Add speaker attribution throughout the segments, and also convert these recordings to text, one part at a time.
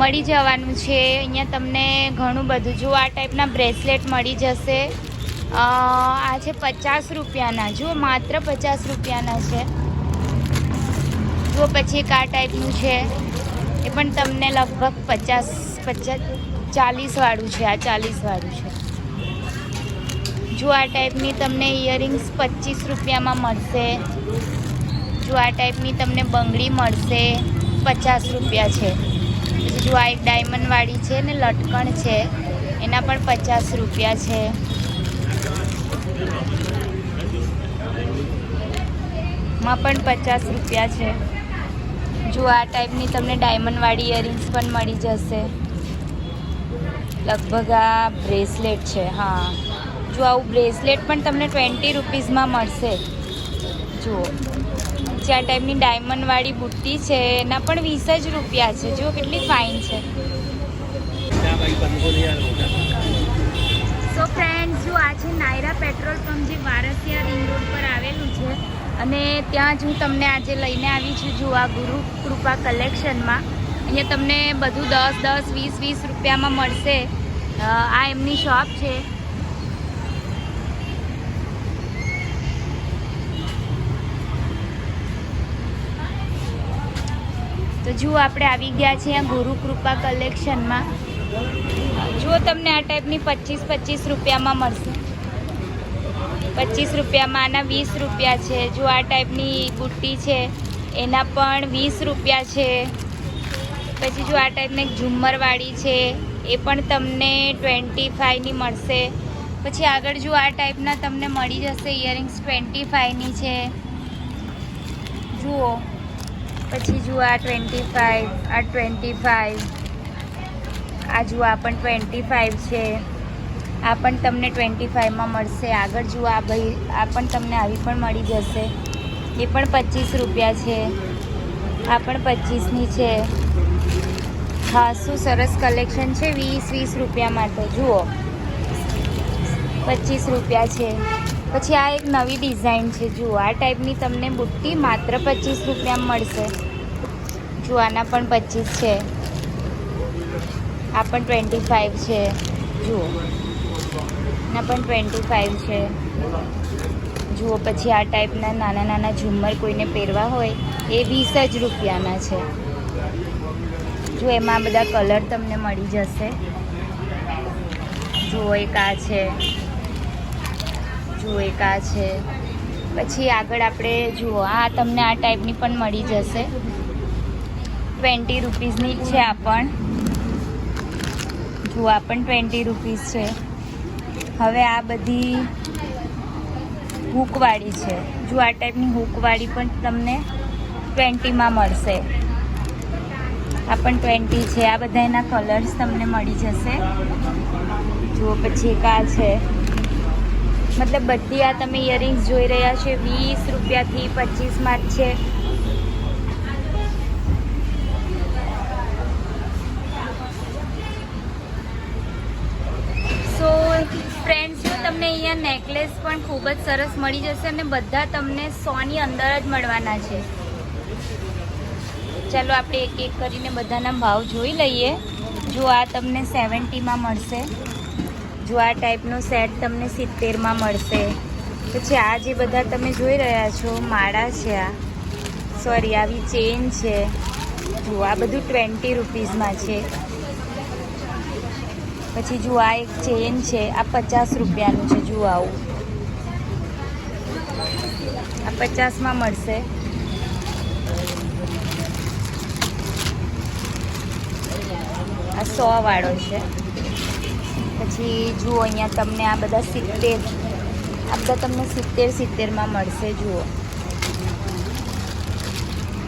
Speaker 1: મળી જવાનું છે. અહીંયા તમને ઘણું બધું જો આ ટાઈપના બ્રેસલેટ મળી જશે. આ છે પચાસ રૂપિયાના. જુઓ માત્ર પચાસ રૂપિયાના છે. જુઓ પછી એક આ ટાઈપનું છે. એ પણ તમને લગભગ પચાસ પચાસ, ચાલીસવાળું છે. આ ચાલીસવાળું છે. જો આ ટાઈપની તમને ઇયરિંગ્સ પચીસ રૂપિયામાં મળશે. જો આ ટાઈપની તમને બંગડી મળશે, પચાસ રૂપિયા છે. જો આ એક ડાયમંડવાળી છે ને લટકણ છે, એના પણ પચાસ રૂપિયા છે. માં પણ પચાસ રૂપિયા છે. જો આ ટાઈપની તમને ડાયમંડવાળી ઇયરિંગ્સ પણ મળી જશે. લગભગ આ બ્રેસલેટ છે, હા. જો આવું બ્રેસલેટ પણ તમને ટ્વેન્ટી રૂપીઝમાં મળશે. જુઓ જે આ ટાઈપની ડાયમંડવાળી બુટ્ટી છે, એના પણ વીસ જ રૂપિયા છે. જુઓ કેટલી ફાઇન છે. સો ફ્રેન્ડ્સ જો આ છે નાયરા પેટ્રોલ પંપ જે વારસિયા રિંગ રોડ પર આવેલું છે, અને ત્યાં જ હું તમને આજે લઈને આવી છું જો આ ગુરુ કૃપા કલેક્શનમાં અહીંયા તમને બધું દસ દસ, વીસ વીસ રૂપિયામાં મળશે. આ એમની શોપ છે. તો જુઓ આપણે આવી ગયા છીએ ગુરુકૃપા ગુરુ કૃપા કલેક્શનમાં જુઓ તમને આ ટાઈપની પચીસ પચીસ રૂપિયામાં મળશે. પચીસ રૂપિયામાં આના વીસ રૂપિયા છે. જો આ ટાઈપની બુટ્ટી છે. એના પણ વીસ રૂપિયા છે. પછી જો આ ટાઈપની ઝુમ્મરવાળી છે. એ પણ તમને ટ્વેન્ટી ફાઈવની મળશે. પછી આગળ જો આ ટાઈપના તમને મળી જશે ઇયરિંગ્સ ટ્વેન્ટી ફાઈવની છે. જુઓ. પછી જુઓ આ ટ્વેન્ટી ફાઈવ આ ટ્વેન્ટી ફાઈવ આ જુઓ, આ પણ ટ્વેન્ટી ફાઈવ છે. આ પણ તમને ટ્વેન્ટી ફાઈવમાં મળશે. આગળ જુઓ, આ ભાઈ, આ પણ તમને આવી પણ મળી જશે. એ પણ પચીસ રૂપિયા છે. આ પણ પચીસની છે. હા, શું સરસ કલેક્શન છે? વીસ વીસ રૂપિયા માટે. જુઓ. પચીસ રૂપિયા છે. પછી આ એક નવી ડિઝાઇન છે, જુઓ. આ ટાઈપની તમને બુટ્ટી માત્ર પચીસ રૂપિયામાં મળશે. જુઓ, આના પણ પચીસ છે. આ પણ ટ્વેન્ટી ફાઇવ છે. જુઓ. આના પણ ટ્વેન્ટી ફાઇવ છે. જુઓ, પછી આ ટાઈપના નાના નાના ઝુમ્મર કોઈને પહેરવા હોય, એ વીસ જ રૂપિયાના છે. જો એમાં બધા કલર તમને મળી જશે. જુઓ, એક આ છે. જુઓ એક આ છે. પછી આગળ આપણે જુઓ, આ તમને આ ટાઈપની પણ મળી જશે. ટ્વેન્ટી રૂપીઝની છે આ પણ. જુઓ, આ પણ ટ્વેન્ટી રૂપીઝ છે. હવે આ બધી હૂકવાળી છે. જો આ ટાઈપની હૂકવાળી પણ તમને ટ્વેન્ટીમાં મળશે. આ પણ ટ્વેન્ટી છે. આ બધા એના કલર્સ તમને મળી જશે. જુઓ, પછી એક આ છે. મતલબ બધી આ તમે ઇયરિંગ્સ જોઈ રહ્યા છે, વીસ રૂપિયાથી પચીસમાં જ છે. સો ફ્રેન્ડ્સ તમને અહીંયા નેકલેસ પણ ખૂબ જ સરસ મળી જશે અને બધા તમને સોની અંદર જ મળવાના છે. ચાલો આપણે એક એક કરીને બધાના ભાવ જોઈ લઈએ. જો આ તમને સેવન્ટીમાં મળશે. જો આ ટાઈપનો સેટ તમને સિત્તેરમાં મળશે. પછી આ જે બધા તમે જોઈ રહ્યા છો, માળા છે આ. સોરી આવી ચેન છે. જો આ બધું ટ્વેન્ટી રૂપીઝમાં છે. પછી જુઓ આ એક ચેન છે, આ પચાસ રૂપિયાનું છે જુઓ આવું. આ પચાસમાં મળશે. આ સો વાળો છે. પછી જુઓ અહીંયા તમને આ બધા સિત્તેર, આ બધા તમને સિત્તેર સિત્તેરમાં મળશે, જુઓ.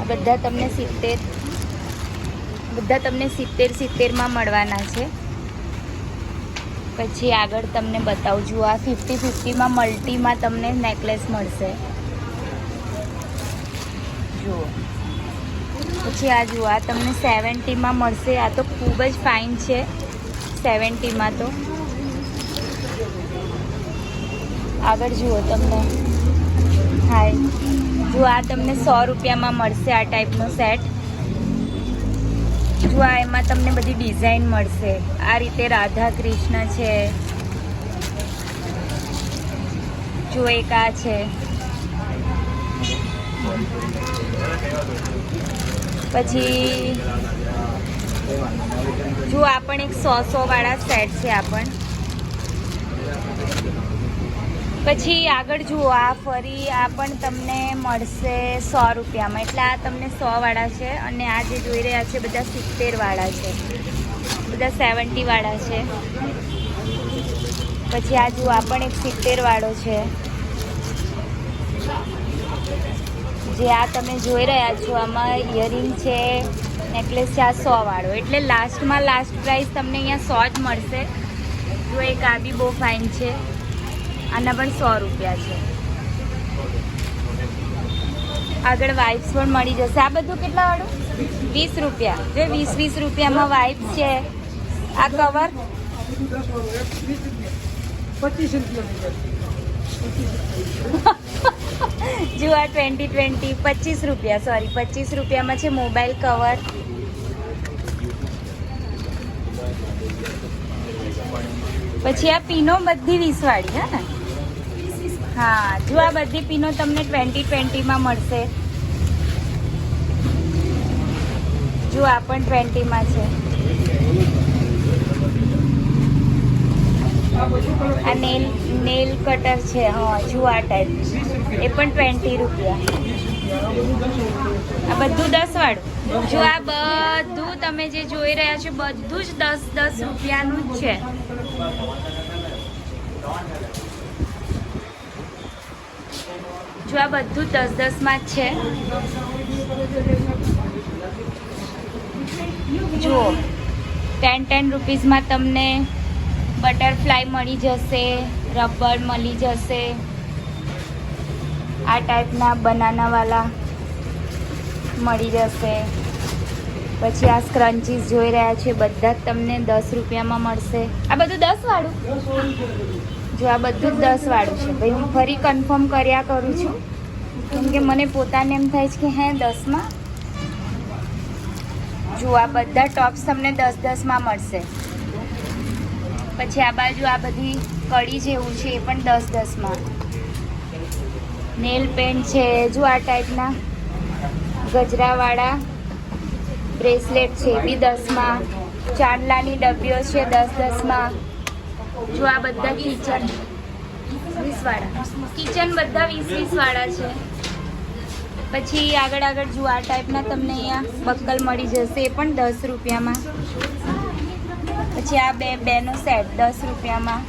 Speaker 1: આ બધા તમને સિત્તેર, બધા તમને સિત્તેર સિત્તેરમાં મળવાના છે. પછી આગળ તમને બતાવું છું આ ફિફ્ટી ફિફ્ટીમાં મલ્ટીમાં તમને નેકલેસ મળશે. જુઓ. પછી આ જુઓ, આ તમને સેવન્ટીમાં મળશે, આ તો ખૂબ જ ફાઇન છે. સેવન્ટીમાં તો. આગળ જુઓ તમને. હાય જો આ તમને સો રૂપિયામાં મળશે આ ટાઈપનો સેટ જો આ એમાં તમને બધી ડિઝાઇન મળશે. આ રીતે રાધા કૃષ્ણ છે. જો એક આ છે. પછી જો આ પણ એક સો સો વાળા સેટ છે આ પણ. પછી આગળ જુઓ, આ ફરી આ પણ તમને મળશે સો રૂપિયામાં. એટલે આ તમને સો વાળા છે અને આ જે જોઈ રહ્યા છે બધા સિત્તેર વાળા છે. બધા સેવન્ટી વાળા છે. પછી આ જુઓ, આ પણ એક સિત્તેર વાળો છે. જે આ તમે જોઈ રહ્યા છો, આમાં ઇયરિંગ છે નેકલેસ છે, આ સો વાળો એટલે લાસ્ટમાં લાસ્ટ પ્રાઇસ તમને અહીંયા સો જ મળશે. જો એક આ બી બહુ ફાઇન છે. આના પણ સો રૂપિયા છે. આગળ વાઇપ્સ પણ મળી જશે. આ બધું કેટલા વાળું? વીસ રૂપિયા. જો વીસ વીસ રૂપિયામાં વાઇપ્સ છે. આ કવર
Speaker 2: પચીસ રૂપિયા.
Speaker 1: જો આ ટ્વેન્ટી ટ્વેન્ટી, પચીસ રૂપિયા સોરી પચીસ રૂપિયામાં છે મોબાઈલ કવર. પછી આ પીનો બધી વીસવાળી, હે ને? હા, જો આ બધી પીનો તમને ટ્વેન્ટી ટ્વેન્ટીમાં મળશે. જો આ પણ ટ્વેન્ટીમાં છે. આ નેલ નેલ કટર છે, હા જુઆ ટાઈપ એ પણ ટ્વેન્ટી રૂપિયા. આ બધું દસ વાળું. જો આ બધું તમે જે જોઈ રહ્યા છો, બધું જ દસ દસ રૂપિયાનું જ છે. જો આ બધું દસ, દસમાં જ છે. જુઓ ટેન ટેન રૂપીઝમાં તમને બટરફ્લાય મળી જશે, રબર મળી જશે. આ ટાઈપના બનાનાવાલા મળી જશે પછી આ સ્ક્રન્ચીસ જોઈ રહ્યા છે, બધા જ તમને દસ રૂપિયામાં મળશે. આ બધું દસ વાળું જો આ બધું જ દસ વાળું છે. ભાઈ, હું ફરી કન્ફર્મ કર્યા કરું છું. કેમ કે મને પોતાને એમ થાય છે કે, હે, દસમાં? જો આ બધા ટોપ્સ તમને દસ દસમાં મળશે. પછી આ બાજુ આ બધી કડી જેવું છે, એ પણ દસ દસમાં. નેલ પેન્ટ છે જો આ ટાઈપના. ગજરાવાળા બ્રેસલેટ છે, બી દસમાં. ચાંદલાની ડબ્બીઓ છે, દસ દસમાં. જો આ બધા કિચન. વીસવાળા. કિચન બધા વીસ વીસવાળા છે. પછી આગળ આગળ જુઓ આ ટાઈપના તમને અહીંયા બક્કલ મળી જશે, એ પણ દસ રૂપિયામાં. પછી આ બે, બેનો સેટ, દસ રૂપિયામાં.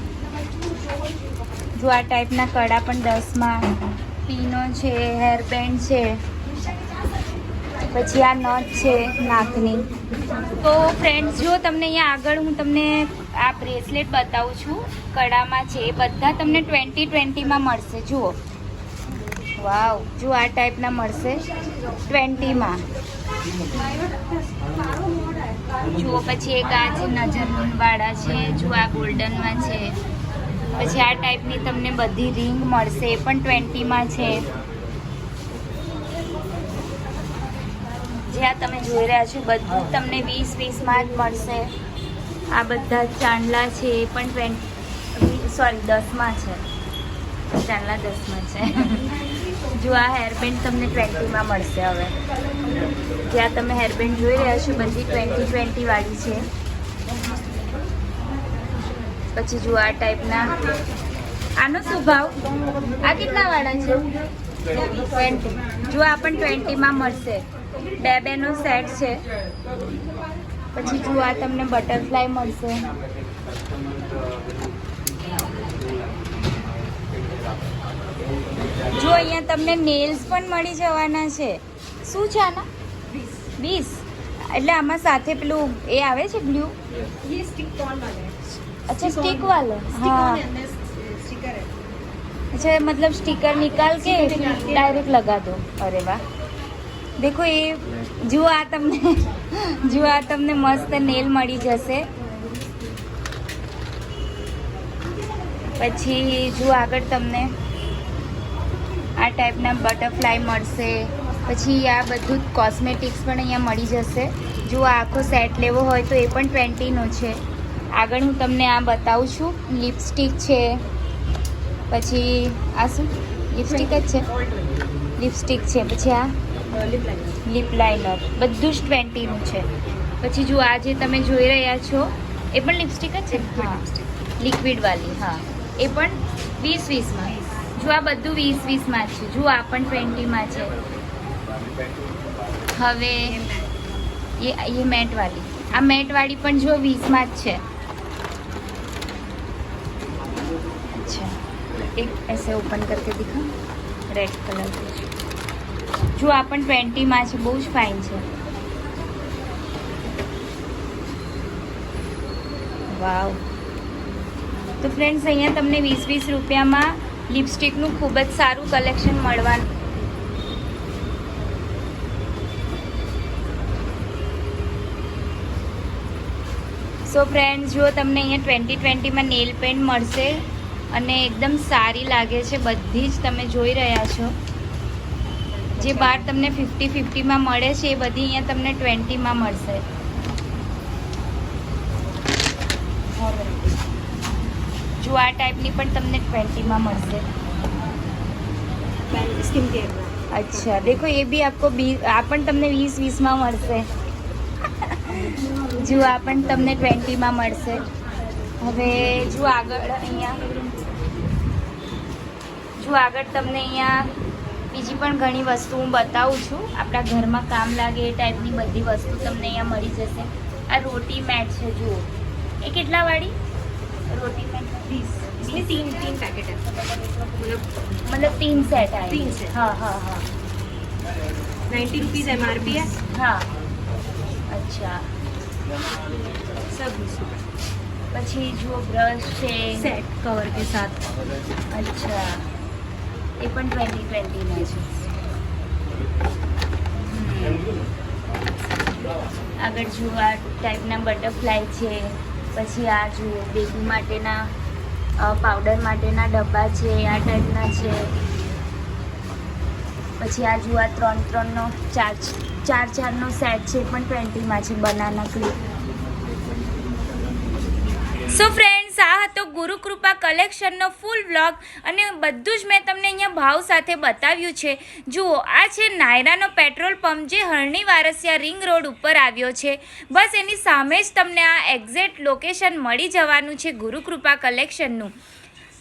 Speaker 1: જો આ ટાઈપના કડા પણ દસમાં. પીનો છે હેર બેન્ડ છે, પછી આ નથ છે, નાકની. તો ફ્રેન્ડ્સ જો તમને અહીંયા આગળ હું તમને આ બ્રેસલેટ બતાવું છું, કડામાં છે, એ બધા તમને ટ્વેન્ટી ટ્વેન્ટીમાં મળશે, જુઓ. વાવ, જો આ ટાઈપના મળશે ટ્વેન્ટીમાં જુઓ, પછી એક આ છે નજરવાળા છે, જુઓ આ ગોલ્ડનમાં છે. પછી આ ટાઈપની તમને બધી રિંગ મળશે, એ પણ ટ્વેન્ટીમાં છે. જે આ તમે જોઈ રહ્યા છો, બધું તમને વીસ વીસમાં જ મળશે. આ બધા ચાંદલા છે, એ પણ ટ્વેન્ટી સોરી દસમાં છે. ચાંદલા દસમાં છે. જો આ હેરબેન્ડ તમને ટ્વેન્ટીમાં મળશે હવે. જ્યાં તમે હેરબેન્ડ જોઈ રહ્યા છો, બધી ટ્વેન્ટી ટ્વેન્ટીવાળી છે. પછી જુઓ આ ટાઈપના આનો શું ભાવ? આ કેટલા વાળા છે? ટ્વેન્ટી જો આ પણ ટ્વેન્ટીમાં મળશે. બે બેનો સેટ છે. પછી જુઓ આ તમને બટરફ્લાય મળશે. જો અહીંયા તમને નેલ્સ પણ મળી જવાના છે. શું છે આના? વીસ એટલે આમાં સાથે પેલું એ આવે છે બ્લુ अच्छा स्टिक वाले
Speaker 2: स्टिक
Speaker 1: हाँ
Speaker 2: ऑन है स्टिकर है
Speaker 1: अच्छा मतलब स्टिकर निकाल के
Speaker 2: स्टिकर निकाल के-
Speaker 1: डायरेक्ट लगा दो अरे वाह દેખો એ જુઓ આ તમને જુઓ આ તમને મસ્ત નેલ મળી જશે પછી જુઓ આગળ તમને આ ટાઈપના બટરફ્લાય મળશે પછી આ બધું કોસ્મેટિક્સ પણ અહીંયા મળી જશે જો આ આખો સેટ લેવો હોય તો એ પણ ટ્વેન્ટીનો છે આગળ હું તમને આ બતાવું છું. લિપસ્ટિક છે. પછી આ શું? લિપસ્ટિક જ છે? લિપસ્ટિક છે. પછી આ? Lip liner. બધું જ ટ્વેન્ટીનું છે. પછી જો આ જે તમે જોઈ રહ્યા છો એ પણ લિપસ્ટિક જ છે? હા. લિક્વિડવાળી હા. એ પણ વીસ વીસમાં. જો આ બધું વીસ વીસમાં છે. જો આ પણ ટ્વેન્ટીમાં છે. હવે એ એ મેટવાળી આ મેટવાળી પણ જો વીસમાં જ છે. एक ऐसे ओपन करके दिखा रेड कलर की જો આ પણ ટ્વેન્ટીમાં છે બહુ જ ફાઇન છે વાવ તો ફ્રેન્ડ્સ અહીંયા તમને વીસ વીસ રૂપિયામાં લિપસ્ટિકનું ખૂબ જ સારું કલેક્શન મળવાનું સો ફ્રેન્ડ્સ જો તમને અહીંયા ટ્વેન્ટી ટ્વેન્ટીમાં નેલ પેન્ટ મળશે અને એકદમ સારી લાગે છે, બધી જ તમે જોઈ રહ્યા છો. જે બહાર તમને ફિફ્ટી ફિફ્ટીમાં મળે છે, એ બધી અહીંયા તમને ટ્વેન્ટીમાં મળશે. જો આ ટાઈપની પણ તમને ટ્વેન્ટીમાં મળશે. અચ્છા, દેખો, એ બી આપકો બી આ પણ તમને વીસ વીસમાં મળશે. જો આ પણ તમને ટ્વેન્ટીમાં મળશે. હવે જો આગળ અહીંયા જો આગળ તમને અહીંયા બીજી પણ ઘણી વસ્તુ હું બતાવું છું. આપણા ઘરમાં કામ લાગે એ ટાઈપની બધી વસ્તુ તમને અહીંયા મળી જશે. આ રોટી મેટ છે જુઓ. એ કેટલા વાળી? રોટી મેટ વીસ. તીન પેકેટ મતલબ
Speaker 2: તીન સેટ
Speaker 1: આવે તીન સેટ
Speaker 2: હા હા હા. નાઇન્ટી રૂપીઝ એમઆરપી
Speaker 1: હા. અચ્છા.
Speaker 2: સબ
Speaker 1: પછી જુઓ બ્રશ છે.
Speaker 2: સેટ કવર કે સાથ.
Speaker 1: અચ્છા. એ પણ ટ્વેન્ટી ટ્વેન્ટીના છે. આગળ જુઓ આ ટાઈપના બટરફ્લાય છે. પછી આ જુઓ બેબી માટેના પાવડર માટેના ડબ્બા છે આ ટાઈપના છે. પછી આ જુઓ આ ત્રણ ત્રણનો ચાર ચાર ચારનો સેટ છે પણ ટ્વેન્ટીમાં છે બનાના ક્લિપ સો ફ્રેન્ડ્સ આ હતો ગુરુકૃપા કલેક્શનનો ફૂલ વ્લોગ અને બધું જ મેં તમને અહીંયા ભાવ સાથે બતાવ્યું છે. જુઓ, આ છે નાયરાનો પેટ્રોલ પંપ જે હરણી વારસિયા રિંગ રોડ ઉપર આવ્યો છે. બસ એની સામે જ તમને આ એક્ઝેક્ટ લોકેશન મળી જવાનું છે ગુરુકૃપા કલેક્શનનું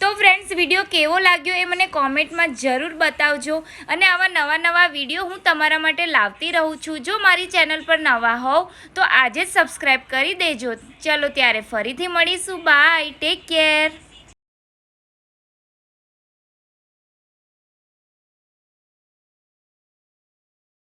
Speaker 1: તો ફ્રેન્ડ્સ વીડિયો કેવો લાગ્યો એ મને કોમેન્ટમાં જરૂર બતાવજો. અને આવા નવા નવા વીડિયો હું તમારા માટે લાવતી રહું છું. જો મારી ચેનલ પર નવા હોવ, તો આજે જ સબસ્ક્રાઈબ કરી દેજો. ચલો ત્યારે ફરીથી મળીશું. Bye take care